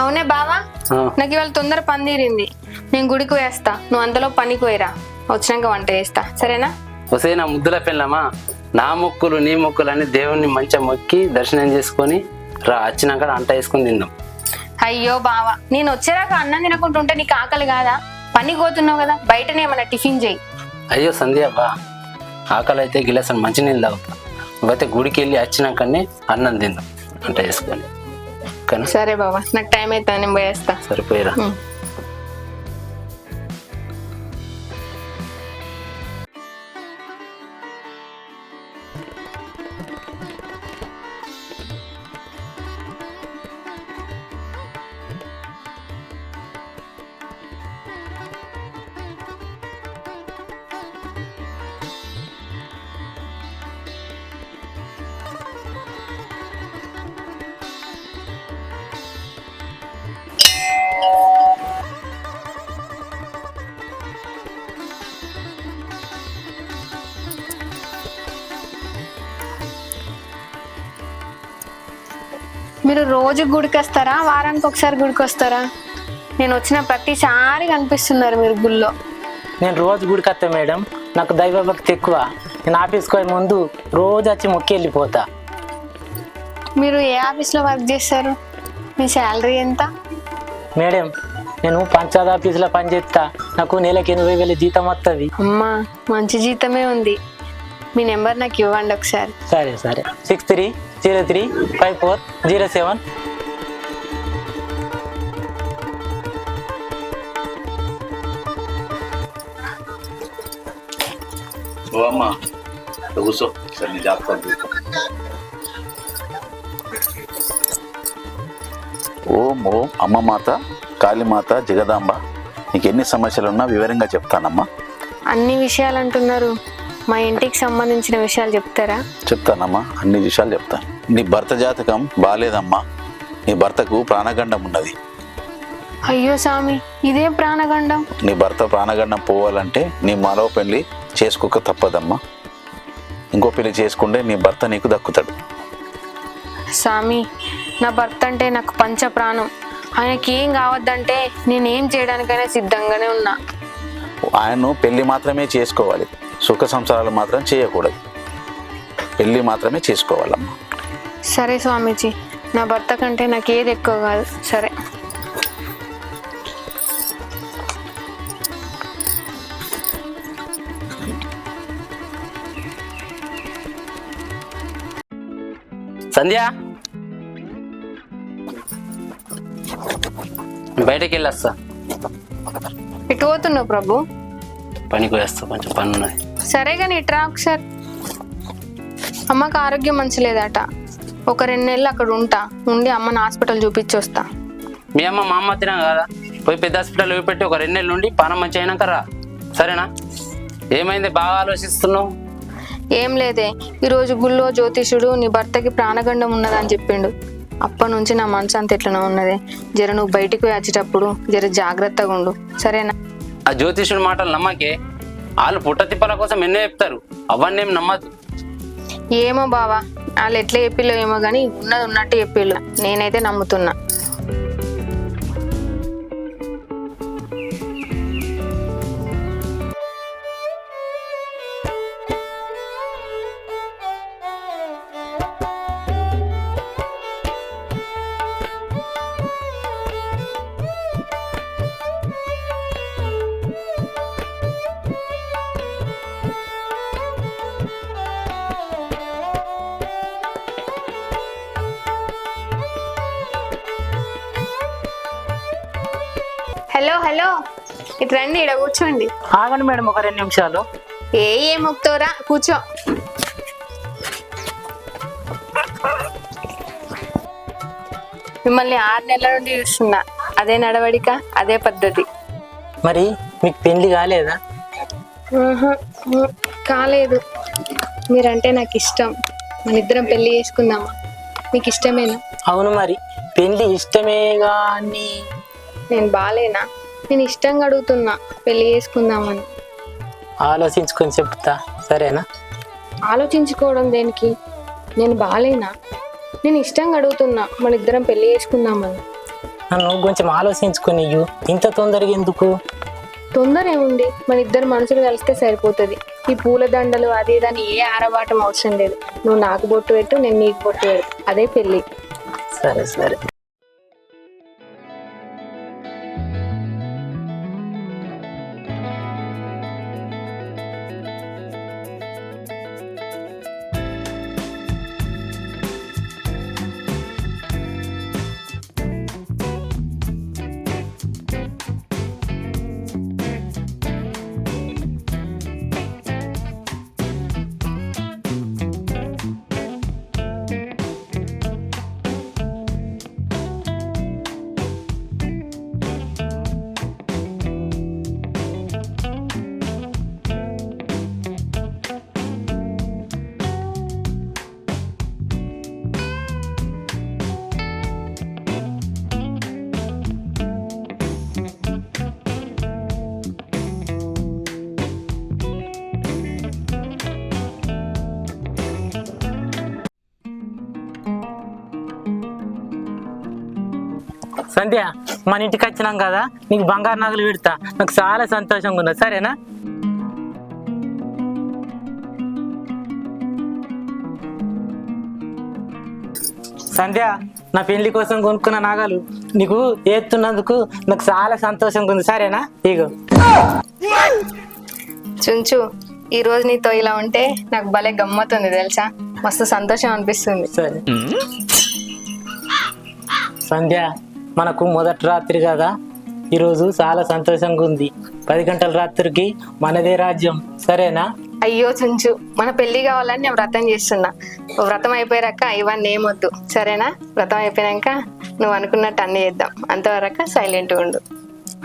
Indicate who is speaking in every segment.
Speaker 1: అవునే బావా? నాకు ఇవాళ తొందర పని తీరింది నేను గుడికి వేస్తా నువ్వు అంతలో పనికి పోయిరా. వచ్చినాక వంట చేస్తా. సరేనా?
Speaker 2: వసే నా ముద్దుల పెళ్ళమ్మా నా మొక్కులు నీ మొక్కులు అన్ని దేవుణ్ణి మంచిగా మొక్కి దర్శనం చేసుకొని రా. వచ్చినాక అంట వేసుకొని తిందాం.
Speaker 1: అయ్యో బావా నేను వచ్చేదాకా అన్నం తినకుంటుంటే నీకు ఆకలి కాదా? పనికి పోతున్నావు కదా బయటనే ఏమన్నా టిఫిన్ చేయి.
Speaker 2: అయ్యో సంధ్యబ్బా ఆకలి అయితే గిలాసన్ మంచినీళ్ళు తాగుతా. నువ్వైతే గుడికి వెళ్ళి వచ్చినాకనే అన్నం తిందాం. అంట వేసుకొని. కానీ
Speaker 1: సరే బావా నాకు టైం అవుతుంది నేను పోయేస్తా.
Speaker 2: సరిపోయిరా.
Speaker 1: మీరు రోజు గుడికి వస్తారా వారానికి ఒకసారి గుడికి వస్తారా నేను వచ్చిన ప్రతిసారి కనిపిస్తున్నారు మీరు గుళ్ళో.
Speaker 3: నేను రోజు గుడికి వస్తా మేడం. నాకు దైవ భక్తి ఎక్కువ. నేను ఆఫీస్కి పోయే ముందు రోజు వచ్చి మొక్కి వెళ్ళిపోతా.
Speaker 1: మీరు ఏ ఆఫీస్లో వర్క్ చేస్తారు? మీ శాలరీ ఎంత?
Speaker 3: మేడం నేను పంచాయత్ ఆఫీసులో పనిచేస్తా నాకు నెలకి ఎనభై వేల జీతం వస్తుంది
Speaker 1: అమ్మా మంచి జీతమే ఉంది. మీ నెంబర్ నాకు ఇవ్వండి ఒకసారి.
Speaker 3: సరే సరే. Six three zero three five four zero seven.
Speaker 4: ఓ అమ్మా కూర్చో సరే నీ ఓం ఓం అమ్మ మాత కాళీమాత జగదాంబ. నీకు ఎన్ని సమస్యలు ఉన్నా వివరంగా చెప్తానమ్మా.
Speaker 1: అన్ని విషయాలు అంటున్నారు మా ఇంటికి సంబంధించిన విషయాలు చెప్తారా?
Speaker 4: చెప్తానమ్మా అన్ని విషయాలు చెప్తాను. నీ భర్త జాతకం బాగాలేదమ్మా నీ భర్తకు ప్రాణగండం ఉన్నది.
Speaker 1: అయ్యో స్వామి ఇదే ప్రాణగండం?
Speaker 4: నీ భర్త ప్రాణగండం పోవాలంటే నీ మరో పెళ్ళి చేసుకోక తప్పదమ్మా. ఇంకో పెళ్ళి చేసుకుంటే నీ భర్త నీకు దక్కుతాడు.
Speaker 1: స్వామి నా భర్త అంటే నాకు పంచ ప్రాణం ఆయనకి ఏం కావద్దంటే నేనేం చేయడానికైనా సిద్ధంగానే ఉన్నా.
Speaker 4: ఆయన్ను పెళ్ళి మాత్రమే చేసుకోవాలి. సుఖ సంసారాలు మాత్రం చేయకూడదు. పెళ్ళి మాత్రమే చేసుకోవాలమ్మా.
Speaker 1: సరే స్వామీజీ నా భర్త కంటే నాకు ఏది ఎక్కువ కాదు. సరే.
Speaker 2: సంధ్య! బయటకి వెళ్ళొస్తా
Speaker 1: ఇటు పోతున్నావు ప్రభు?
Speaker 2: పనికి వేస్తా కొంచెం పని ఉన్నది
Speaker 1: సరే కానీ ఇట్రా ఒకసారి. అమ్మకు ఆరోగ్యం మంచి లేదట ఒక రెండు నెలలు అక్కడ ఉంటా. ఉండి అమ్మని హాస్పిటల్ చూపించి వస్తా
Speaker 2: మీ అమ్మ మా అమ్మ తినా కదా? పోయి పెద్ద హాస్పిటల్ పెట్టి ఒక రెండు నెలల నుండి పానం మంచి అయినాక రా. సరేనా? ఏమైంది? బాగా ఆలోచిస్తున్నావు?
Speaker 1: ఏం లేదే. ఈరోజు గుళ్ళో జ్యోతిషుడు నీ భర్తకి ప్రాణగండం ఉన్నదని చెప్పిండు. అప్పటి నుంచి నా మనసు అంత ఎట్లనో ఉన్నదే. జర నువ్వు బయటికి వచ్చేటప్పుడు జర జాగ్రత్తగా ఉండు. సరేనా?
Speaker 2: ఆ జ్యోతిషుడి మాటలు నమ్మకే. వాళ్ళు పుట్ట తిప్పల కోసం ఎన్నో చెప్తారు. అవన్నీ ఏం నమ్మద్దు.
Speaker 1: ఏమో బావా వాళ్ళు ఎట్లా చెప్పిలో ఏమో కానీ ఉన్నది ఉన్నట్టు చెప్పిళ్ళు నేనైతే నమ్ముతున్నా. హలో. ఇటు రండి ఇక్కడ కూర్చోండి.
Speaker 3: ఆగండి మేడం ఒక రెండు నిమిషాలు.
Speaker 1: ఏ ఏం మొక్తోరా కూర్చో. మిమ్మల్ని ఆరు నెలల నుండి చూస్తున్నా. అదే నడవడిక అదే పద్ధతి.
Speaker 3: మరి మీకు పెళ్ళి కాలేదా?
Speaker 1: ఆహా, కాలేదు. మీరంటే నాకు ఇష్టం మన ఇద్దరం పెళ్ళి చేసుకుందామా? మీకు ఇష్టమేనా
Speaker 3: అవును మరి పెళ్ళి ఇష్టమే కానీ
Speaker 1: నేను బాలేనా? నేను ఇష్టంగా అడుగుతున్నా పెళ్ళి చేసుకుందామని.
Speaker 3: ఆలోచించుకొని చెప్తా సరేనా?
Speaker 1: ఆలోచించుకోవడం దేనికి? నేను బాలేనా? నేను ఇష్టంగా అడుగుతున్నా మన ఇద్దరం పెళ్ళి చేసుకుందామని.
Speaker 3: నన్ను కొంచెం ఆలోచించుకుని ఇంత తొందరగా ఎందుకు?
Speaker 1: తొందర ఏముంది మన ఇద్దరు మనుషులు కలిస్తే సరిపోతుంది. ఈ పూల దండలు అది దాని ఏ ఆరబాటం అవసరం లేదు. నువ్వు నాకు బొట్టు పెట్టు నేను నీకు బొట్టు పెట్టు అదే పెళ్ళి
Speaker 3: సరే సరే. సంధ్య మన ఇంటికి వచ్చినాం కదా నీకు బంగారు నగలు పెడతా. నాకు చాలా సంతోషంగా ఉన్నది సరేనా? సంధ్య నా పెళ్ళి కోసం కొనుక్కున్న నగలు నీకు ఏస్తున్నందుకు నాకు చాలా సంతోషంగా ఉంది. సరేనా? ఇగో.
Speaker 1: చుంచు ఈ రోజు నీతో ఇలా ఉంటే నాకు భలే గమ్మతుంది తెలుసా? మస్తు సంతోషం అనిపిస్తుంది.
Speaker 3: సరే. సంధ్య మనకు మొదటి రాత్రి కదా. ఈరోజు చాలా సంతోషంగా ఉంది. పది గంటల రాత్రికి మనదే రాజ్యం. సరేనా?
Speaker 1: అయ్యో చుంచు మన పెళ్ళి కావాలని నేను వ్రతం చేస్తున్నా. వ్రతం అయిపోయాక ఇవన్నీ ఏమొద్దు. సరేనా? వ్రతం అయిపోయాక నువ్వు అనుకున్నట్టు అన్ని చేద్దాం. అంతవరకు సైలెంట్ ఉండు.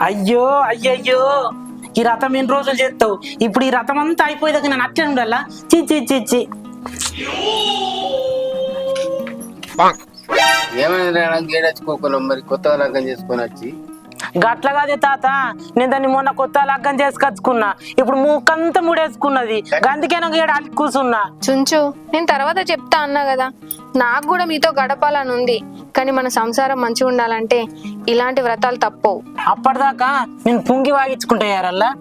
Speaker 3: అయ్యో అయ్యయ్యో! ఈ రథం ఎన్ని రోజులు చేస్తావు? ఇప్పుడు ఈ రథం అంతా అయిపోయేదాకా నేను అట్లే ఉండాలా? చి చి చి చి
Speaker 2: ఏమైంది గేడెచ్చుకోకున్నాం మరి? కొత్తగా లగ్గం చేసుకొని వచ్చి.
Speaker 3: గట్ల కాదే తాత. నేను దాన్ని మొన్న కొత్త లగ్గం చేసుకొచ్చుకున్నా. ఇప్పుడు మూకంతా ముడేసుకున్నది. అందుకే నాకు అలికి కూర్చున్నా
Speaker 1: చుంచు నేను తర్వాత చెప్తా అన్నా కదా. నాకు కూడా మీతో గడపాలని ఉంది. కానీ మన సంసారం మంచిగా ఉండాలంటే ఇలాంటి వ్రతాలు తప్పవు.
Speaker 3: అప్పటిదాకా నేను పుంగి వాగించుకుంటా యారల్లా.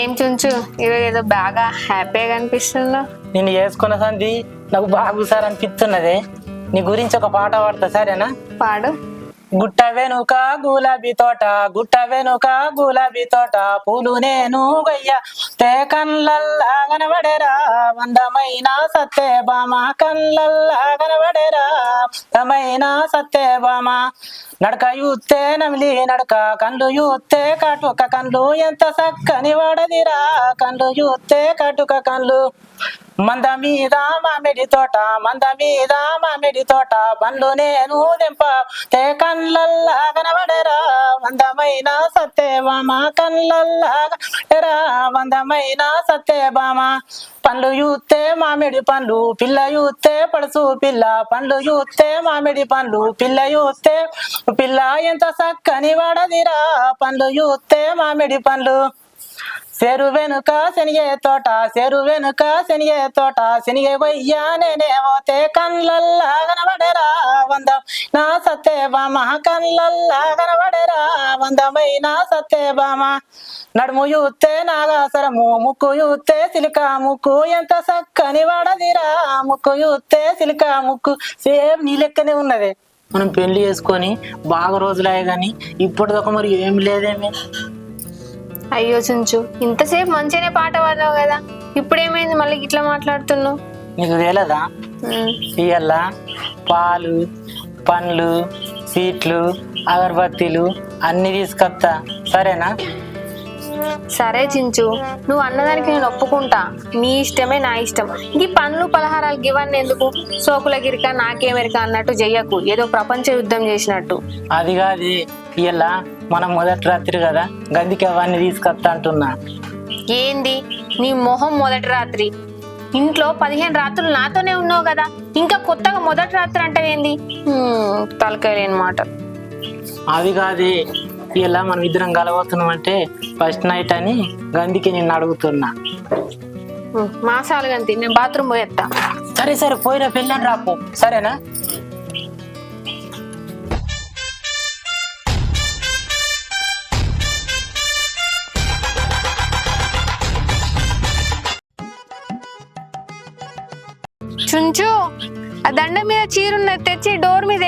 Speaker 1: ఏం చుంచు? ఈరోజు ఏదో బాగా హ్యాపీగా అనిపిస్తుందో.
Speaker 3: నేను చేసుకున్న సంది నాకు బాగు సార్ అనిపిస్తున్నదే నీ గురించి ఒక పాట పాడతా సరేనా?
Speaker 1: పాడు.
Speaker 3: గుట్ట వెనుక గులాబీ తోట గుట్ట వెనుక గులాబీ తోట పూలు నేను గయ్య. తే కళ్ళల్లా కనబడేరా అందమైన సత్తే బామ కళ్ళల్లా కనబడేరా అందమైన సత్తే బామ నడక యూత్తే నమిలి నడక కండ్లు యూత్తే కాటుక కండ్లు ఎంత చక్కని వాడదిరా కండ్లు యూత్తే కాటుక కండ్లు మంద మీద మామిడి తోట మంద మీద మామిడి తోట పండ్లు నేను దింప తే కళ్ళల్లా కనబడరా వందమైన సత్యభామ కళ్ళల్లా కనబడరా వందమైన సత్యభామ. పండ్లు చూస్తే మామిడి పండ్లు పిల్ల చూస్తే పడుసు పిల్ల. పండ్లు చూస్తే మామిడి పండ్లు పిల్ల చూస్తే పిల్ల. ఎంత చక్కని వాడదిరా పండ్లు చూస్తే మామిడి పండ్లు. చెరు వెనుక శనిగే తోట చెరు వెనుక శనిగే తోట శనిగే కొయ్యా నేనేమోతే కళ్ళల్లా కనబడేరా వంద. నా సత్తే బామ కళ్ళల్లా కనబడేరా వందమై సత్తే సత్యభామ నడుము యూతే నాగాసరము ముక్కు యూతే సిలిక ముక్కు. ఎంత చక్కని వాడదిరా ముక్కు యూతే సిలిక ముక్కు. సేమ్ నీ లెక్కనే ఉన్నది. మనం పెళ్ళి చేసుకొని బాగా రోజులయ్యా కానీ ఇప్పటిదాకా మరి ఏం లేదేమి?
Speaker 1: అయ్యో చుంచు ఇంతసేపు మంచిగానే పాట పాడావు కదా. ఇప్పుడు ఏమైంది మళ్ళీ ఇట్లా మాట్లాడుతున్నావు?
Speaker 3: నీకు తెలియదా?
Speaker 1: ఉమ్,
Speaker 3: ఇయ్యాల పాలు పండ్లు సీట్లు అగరబత్తీలు అన్ని తీసుకొస్తా. సరేనా?
Speaker 1: సరే చించు నువ్వు అన్నదానికి నేను ఒప్పుకుంటా. నీ ఇష్టమే నా ఇష్టం. ఈ పండ్లు పలహారాలు ఇవన్నీ ఎందుకు? సోకుల గిరిక నాకేమెరిక అన్నట్టు చెయ్యకు ఏదో ప్రపంచ యుద్ధం చేసినట్టు.
Speaker 3: అది కాదు. ఇయ్యాల? మనం మొదటి రాత్రి కదా? గందికి అవన్నీ తీసుకొస్తా అంటున్నా.
Speaker 1: ఏంది? నీ మొహం మొదటి రాత్రి. ఇంట్లో పదిహేను రాత్రులు నాతోనే ఉన్నావు కదా? ఇంకా కొత్తగా మొదటి రాత్రి అంటే ఏంది? హ్మ్, తలకాయ లేని మాట.
Speaker 3: అది కాదే. ఇలా మనం ఇద్దరం కలబోతున్నాం అంటే ఫస్ట్ నైట్ అని గందికి నిన్ను అడుగుతున్నా.
Speaker 1: మాసాలు గంతి నేను బాత్రూమ్ పోయేస్తా
Speaker 3: సరే సరే పోయినా పెళ్ళని రాపు సరేనా?
Speaker 1: చుంచు ఆ దండ మీద చీరున్నది తెచ్చి డోర్ మీద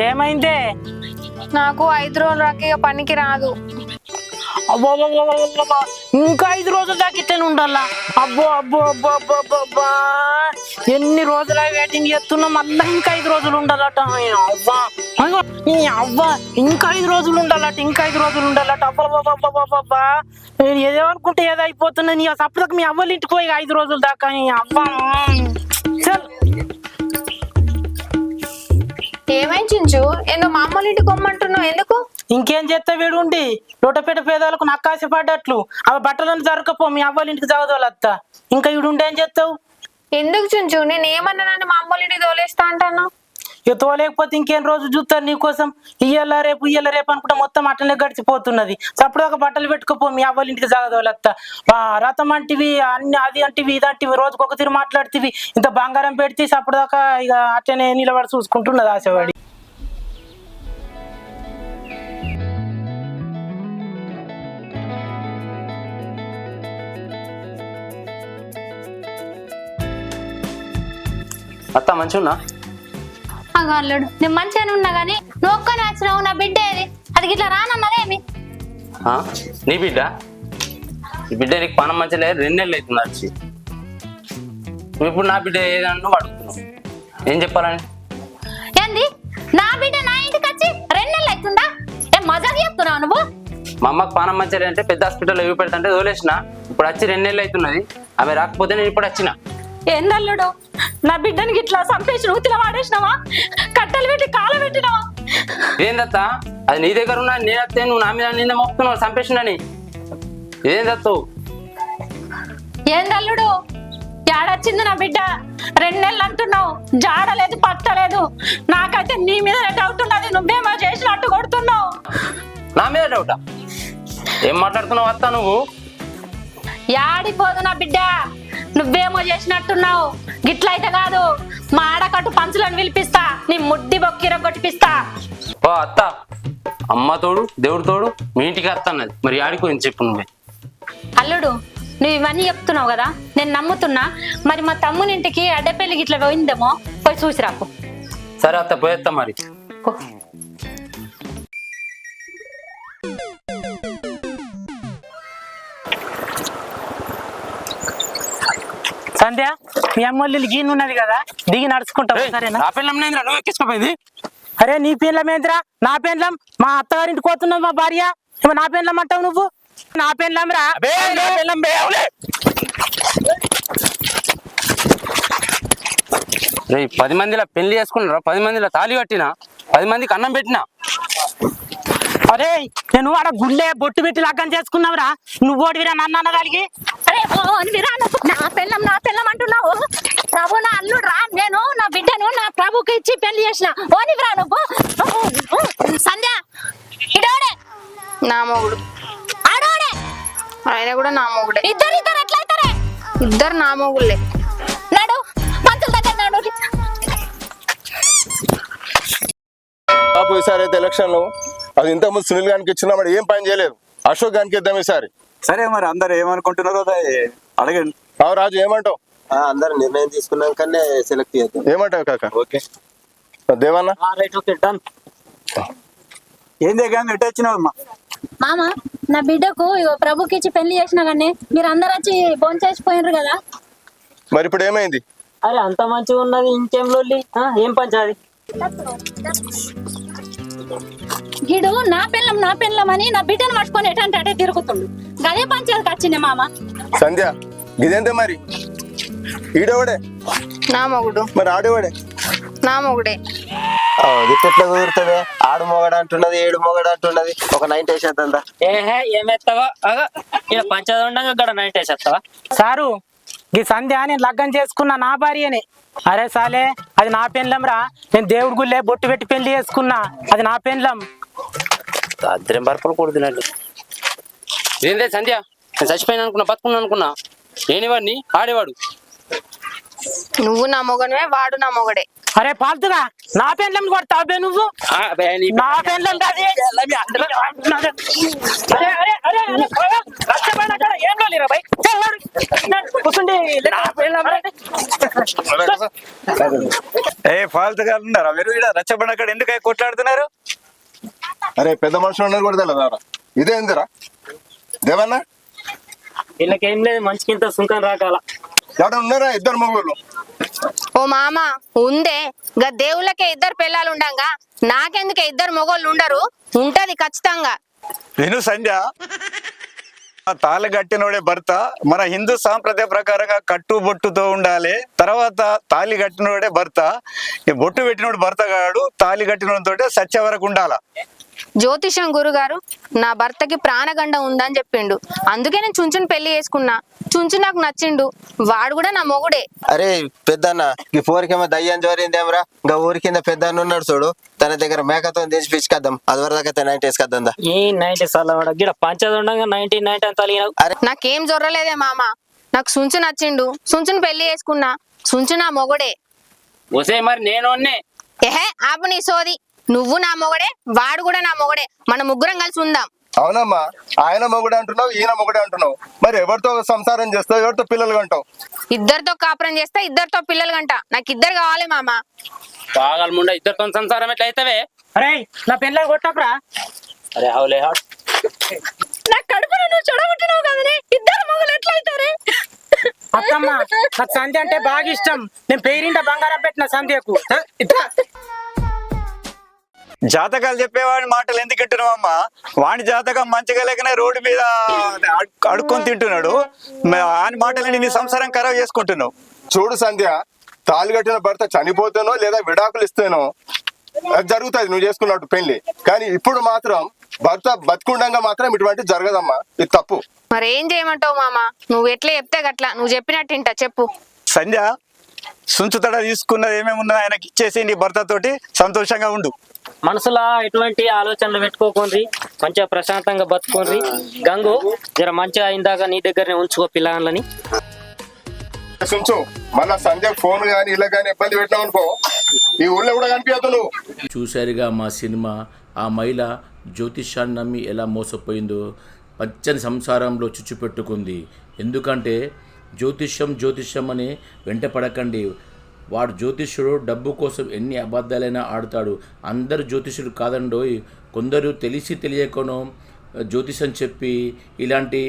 Speaker 3: ఏమైందే?
Speaker 1: నాకు ఐదు రోజులు రాక పనికి రాదు.
Speaker 3: అబ్బో ఇంకా ఐదు రోజుల దాకా ఇట్లనే ఉండాలా? అబ్బో అబ్బో అబ్బో అబ్బో అబ్బో, అబ్బా. ఎన్ని రోజుల వెయిటింగ్ చేస్తున్నాం మళ్ళీ ఇంకా ఐదు రోజులు ఉండాలట. అయ్య, అవ్వా అవ్వా. ఇంకా ఐదు రోజులు ఉండాలట ఇంకా ఐదు రోజులు ఉండాలట. అబ్బా అబ్బా, నేను ఏదో అనుకుంటే ఏదో అయిపోతున్నా నీ అప్పటిదాకా మీ అవ్వలు ఇంటికి పోయి ఐదు రోజుల దాకా అబ్బా అవ్వా. చల్.
Speaker 1: ఏమైంది చుంచు ఏందో మా అమ్మల ఇంటికి కొమ్మంటున్నావు ఎందుకు?
Speaker 3: ఇంకేం చేస్తా వీడు ఉండి లోటపేట పేదలకు నక్కాసి పడ్డట్లు. అవి బట్టలను జరగపో మీ అవ్వాలి ఇంటికి చదవాలి అత్త. ఇంకా ఈడు ఉండి ఏం చేస్తావు?
Speaker 1: ఎందుకు చుంచు? నేను ఏమన్నానని మా అమ్మల ఇంటికి తోలేస్తా అంటాను?
Speaker 3: ఇక తోలేకపోతే ఇంకేం రోజు చూస్తారు నీకోసం? ఇయ్యాల రేపు ఇయ్యాల రేపు అనుకుంటే మొత్తం అట్లనే గడిచిపోతున్నది. అప్పుడు ఒక బట్టలు పెట్టుకోపో మీ అవ్వలింటికి ఇంటికి ఆ, రథం అంటివి అన్ని అది అంటివి ఇదంటివి రోజుకు ఒక తీరు మాట్లాడుతీవి. ఇంత బంగారం పెడితే చప్పుడు దాకా ఇక అట్లనే నిలబడి చూసుకుంటున్నది ఆశవాడి.
Speaker 2: అత్త మంచిగా
Speaker 5: అగో అల్లుడు నేను మంచిగానే ఉన్నా గానీ నువ్వు ఒక్కనే వచ్చినావు నా బిడ్డ ఏది? అది ఇట్లా రానన్నదేమి?
Speaker 2: నీ బిడ్డ? ఈ బిడ్డ నీకు పనం మంచిగా లేదు రెండు నెలలు అవుతుంది వచ్చి నువ్వు ఇప్పుడు నా బిడ్డ ఏదన్నా నువ్వు అడుగుతున్నావు. ఏం చెప్పాలని?
Speaker 5: ఏంది? నా బిడ్డ నా ఇంటికి వచ్చి రెండు నెలలు అవుతుందా? ఏం మజాక్ చెప్తున్నావు నువ్వు?
Speaker 2: మా అమ్మకి పానం మంచిగా అంటే పెద్ద హాస్పిటల్లో ఇవి పెడతాంటే వదిలేసిన. ఇప్పుడు వచ్చి రెండు నెలలు అవుతున్నది. ఆమె రాకపోతే నేను ఇప్పుడు వచ్చిన.
Speaker 6: ఏందల్లుడు నా బిడ్డనికి ఇట్లా చంపేసి నూతిలో వాడేసినావా? కట్టెలు పెట్టి కాలు పెట్టినావా?
Speaker 2: ఏందత్త? అది నీ దగ్గర ఉన్నా నేను వస్తే నువ్వు నా మీద నిన్న మోపుతున్నావు చంపేసిండని ఏం దత్తు
Speaker 6: ఏందల్లుడు జాడొచ్చింది నా బిడ్డ? రెండు నెలలు అంటున్నావు. జాడలేదు పట్టలేదు. నాకైతే నీ మీద డౌట్ ఉన్నది. నువ్వేమో చేసినట్టు కొడుతున్నావు.
Speaker 2: నా మీద డౌటా ఏం మాట్లాడుతున్నావు అత్త నువ్వు?
Speaker 6: యాడిపోదు నా బిడ్డ? నువ్వేమో చేసినట్టున్నావు. గిట్లయితే కాదు. మా ఆడకట్టు పంచులను పిలిపిస్తా. నీ ముడ్డి బొక్కిర కొట్టిపిస్తా.
Speaker 2: ఓ అత్త. అమ్మ తోడు దేవుడు తోడు మీ ఇంటికి అత్త అన్నది మరి ఆడిపోయింది చెప్పు నువ్వే.
Speaker 6: అల్లుడు నువ్వు ఇవన్నీ చెప్తున్నావు కదా? నేను నమ్ముతున్నా. మరి మా తమ్ముని ఇంటికి అడ్డపెళ్ళికి ఇట్లా పోయిందేమో? పోయి చూసి రాకు.
Speaker 2: సరే అత్త పోయేస్తా మరి.
Speaker 6: పో.
Speaker 3: సంధ్య మీ అమ్మోళ్ళు గీన్ ఉన్నది కదా దిగి సరేనా?
Speaker 2: నా నువ్వు ఎక్కించుకోపోయింది.
Speaker 3: అరే నీ పెండ్లం ఏంద్రా? నా పెండ్లం మా అత్తగారింటికి పోతున్నది మా భార్య? ఏమో నా పెండ్లం అంటావు నువ్వు? నా పెండ్లం రా.
Speaker 2: పది మందిలో పెళ్ళి చేసుకున్నారా? పది మందిలో తాళి కట్టినా? పది మందికి అన్నం పెట్టినా?
Speaker 3: అరే నేను ఆడ గుళ్ళే బొట్టు పెట్టి లగ్గం చేసుకున్నావురా. నువ్వు ఓడివిరా నన్ను అన్నదానికి.
Speaker 6: అరే ఓ నువ్వు. నా పెళ్ళం నా పెళ్ళం అంటున్నావు. ప్రభు నా అల్లుడు రా. నేను నా బిడ్డను నా ప్రభుకి ఇచ్చి పెళ్ళి చేసిన. ఓనివిరా నువ్వు. సంధ్య ఇడోడే.
Speaker 1: నా మొగుడు.
Speaker 6: ఆడోడే
Speaker 1: ఆయన కూడా నా మొగుడే.
Speaker 6: ఇద్దరు ఇద్దరు ఎట్లయితారే?
Speaker 1: ఇద్దరు నా మొగుళ్ళే.
Speaker 6: నడు పంతుల దగ్గర నడు.
Speaker 7: బాబు ఈసారి అయితే ఎలక్షన్లో అది ఇంతకుముందు సునీల్ గారికి ఇచ్చినా మరి ఏం పని చేయలేదు. అశోక్ గారికి ఇద్దాం ఈసారి.
Speaker 8: సరే మరి అందరు ఏమనుకుంటున్నారో అడగండి.
Speaker 7: అవు రాజు ఏమంటావు?
Speaker 9: ఆ, అందరు నిర్ణయం తీసుకున్నాకనే సెలెక్ట్ చేద్దాం.
Speaker 7: ఏమంటావు కాక?
Speaker 9: Okay.
Speaker 7: Devanna?
Speaker 3: Right okay done
Speaker 8: ఏం దగ్గర ఎటు వచ్చినావమ్మా
Speaker 5: మామ నా బిడ్డకు ఇగో ప్రభుకి ఇచ్చి పెళ్ళి చేసినా కానీ మీరు అందరు వచ్చి భోంచేసిపోయినారు కదా.
Speaker 7: మరి ఇప్పుడు ఏమైంది?
Speaker 3: అరే అంత మంచిగా ఉన్నది ఇంకేం లొల్లి? ఆ, ఏం పంచాది
Speaker 5: గిడు నా పెళ్ళం నా పెళ్ళం అని నా బిడ్డను పట్టుకొని ఎటంటే అటే తిరుగుతుండు. గదే పంచాయతీకి వచ్చింది మామ.
Speaker 7: సంధ్య ఇదేంటే మరి? ఈడేవాడే?
Speaker 1: నా మొగుడు.
Speaker 7: మరి ఆడేవాడే?
Speaker 1: నా మొగుడే.
Speaker 9: ఎట్లా కుదురుతుంది ఆడు మొగడు అంటున్నది ఏడు మొగడు అంటున్నది. ఒక నైన్ వేసేద్దా
Speaker 10: ఏహే ఇక్కడ పంచది ఉండగా నైట్ వేసేస్తావా
Speaker 3: సారు ఈ సంధ్య నేను లగ్గం చేసుకున్నా నా భార్యనే. అరే సాలే అది నా పెండ్లం రా. నేను దేవుడి గుళ్ళే బొట్టు పెట్టి పెళ్ళి చేసుకున్నా. అది నా పెండ్లం.
Speaker 2: దాద్రం బరపలు కూడా తినండి ఏందే సంధ్య? నేను చచ్చిపోయినా అనుకున్నా బతుకున్నా అనుకున్నా. నేనేవాడిని ఆడేవాడు.
Speaker 1: నువ్వు నా మొగనే వాడు నా మొగడే.
Speaker 3: అరే పాల్తుగా నా పెళ్ళం కొడతావు బే నువ్వు?
Speaker 2: నీ
Speaker 3: పెళ్ళం కాదు ఏం లోలేరా బై? కూర్చుండి నా పెళ్ళం రే.
Speaker 8: ఏ ఫాల్తుగా ఉన్నారా? మీరు ఇక్కడ రచ్చబండ ఎందుకు కొట్లాడుతున్నారు?
Speaker 7: అరే పెద్ద మనుషులు ఉన్నారు కూడా తెలియదారా ఇదేందిరా? దేవన్నా?
Speaker 10: వీళ్ళకేం లేదు మంచికింత సుంకం రాకాల.
Speaker 7: ఎవడ ఉన్నారా? ఇద్దరు మొగోళ్ళు.
Speaker 1: ఓ మామ ఉందే. గా దేవుళ్ళకే ఇద్దరు పిల్లలు ఉండంగా నాకెందుకే ఇద్దరు మొగోళ్ళు ఉండరు ఉంటది ఖచ్చితంగా.
Speaker 8: విను సంధ్య. ఆ తాళి కట్టినోడే భర్త. మన హిందూ సాంప్రదాయ ప్రకారంగా కట్టు బొట్టుతో ఉండాలి. తర్వాత తాళి కట్టినోడే భర్త. ఈ బొట్టు పెట్టినోడు భర్త కాడు తాళి కట్టినోడితో సత్య వరకు ఉండాల?
Speaker 1: జ్యోతిషం గురుగారు నా భర్తకి ప్రాణగండ ఉందని చెప్పిండు. అందుకే నేను చుంచుని పెళ్ళి చేసుకున్నా. చుంచు నాకు నచ్చిండు. వాడు కూడా నా మొగుడే.
Speaker 9: అరే పెద్దన్న ఈ పోరికేమో దయ్యం జోరిందేమరా? ఇంకా ఊరి కింద పెద్దన్న ఉన్నాడు చూడు. తన దగ్గర మేకతో తెచ్చి పిచ్చుకద్దాం అది వరదాకా నైట్ వేసుకద్దాం
Speaker 10: ఈ నైన్టీ సార్లు వాడు? గిడ పంచది ఉండగా నైన్టీన్ నైన్టీ అని తలిగిన
Speaker 1: నాకేం జొర్రలేదే మామ. నాకు సుంచు నచ్చిండు. సుంచుని పెళ్ళి చేసుకున్నా. సుంచు నా మొగుడే.
Speaker 2: వసే మరి నేను
Speaker 1: ఎహే ఆపు నీ సోది. నువ్వు నా మొగడే వాడు కూడా నా మొగడే. మన ముగ్గురం కలిసి ఉందాం.
Speaker 7: అవునమ్మా ఆయన మొగుడే అంటున్నావు ఈయన మొగుడే అంటున్నావు. మరి ఎవరితో సంసారం చేస్తావు ఎవరితో పిల్లలు అంటావు
Speaker 1: ఇద్దరితో కాపురం చేస్తే ఇద్దరితో పిల్లలు గంట నాకు ఇద్దరు కావాలి మామ.
Speaker 2: బాగాలు ముండ ఇద్దరితో సంసారం ఎట్లా అవుతావే
Speaker 3: అరే నా పెళ్ళం కొట్టకురా.
Speaker 2: అరే అవులే
Speaker 6: నా కడుపులో నువ్వు చెడగొట్టినావు కదనే ఇద్దరు మొగలు ఎట్లయితారే
Speaker 3: అత్తమ్మ నాకు సంధ్య అంటే బాగా ఇష్టం. నేను పేరింట బంగారం పెట్టిన సంధ్యకు. హ, ఇట్రా
Speaker 8: జాతకాలు చెప్పేవాడి మాటలు ఎందుకు వింటున్నావు అమ్మా వాడి జాతకం మంచిగా లేకనే రోడ్డు మీద అడు- అడుక్కొని తింటున్నాడు. వాని మాటలు నీ సంసారం ఖరాబ్ చేసుకుంటున్నావు.
Speaker 7: చూడు సంధ్య తాళి కట్టిన భర్త చనిపోతేనో లేదా విడాకులు ఇస్తేనో అది జరుగుతుంది నువ్వు చేసుకున్నట్టు పెళ్ళి కానీ ఇప్పుడు మాత్రం భర్త బతుకుండగా మాత్రం ఇటువంటి జరగదమ్మా. ఇది తప్పు.
Speaker 1: మరి ఏం చేయమంటావు మామ? నువ్వు ఎట్లా చెప్తే గట్లా. నువ్వు చెప్పినట్టు ఇంట చెప్పు.
Speaker 8: సంధ్య సుంచుతడ తీసుకున్నది ఏమేమి ఉన్నది ఆయనకి ఇచ్చేసి నీ భర్తతోటి సంతోషంగా ఉండు.
Speaker 10: మనసులో ఎటువంటి ఆలోచనలు పెట్టుకోకుండ్రి మంచిగా ప్రశాంతంగా బతుకోండి. గంగు జర మంచిగా అయిందాక నీ దగ్గరనే ఉంచుకో పిల్లలని.
Speaker 7: మళ్ళా ఫోన్ కానీ ఇలా కానీ ఇబ్బంది పెట్టినావు అనుకో ఈ ఊళ్ళో కూడా కనిపించదు నువ్వు
Speaker 11: చూశారుగా మా సినిమా. ఆ మహిళ జ్యోతిష్యాన్ని నమ్మి ఎలా మోసపోయిందో పచ్చని సంసారంలో చుచ్చుపెట్టుకుంది ఎందుకంటే జ్యోతిష్యం జ్యోతిష్యం అని వెంట పడకండి వాడు జ్యోతిష్యుడు డబ్బు కోసం ఎన్ని అబద్ధాలైనా ఆడతాడు. అందరు జ్యోతిష్యుడు కాదండోయ్ కొందరు తెలిసి తెలియకనో జ్యోతిషం చెప్పి ఇలాంటి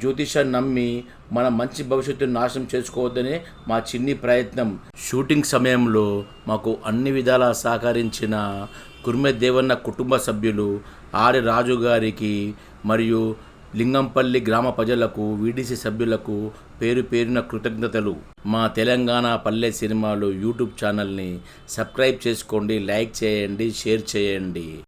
Speaker 11: జ్యోతిషాన్ని నమ్మి మన మంచి భవిష్యత్తును నాశనం చేసుకోవద్దనే మా చిన్ని ప్రయత్నం. షూటింగ్ సమయంలో మాకు అన్ని విధాలా సహకరించిన కుర్మె దేవన్న కుటుంబ సభ్యులు ఆరి రాజు గారికి మరియు లింగంపల్లి గ్రామ ప్రజలకు వీడీసీ సభ్యులకు పేరు పేరున కృతజ్ఞతలు. మా తెలంగాణ పల్లె సినిమాలు యూట్యూబ్ ఛానల్ని సబ్స్క్రైబ్ చేసుకోండి లైక్ చేయండి షేర్ చేయండి.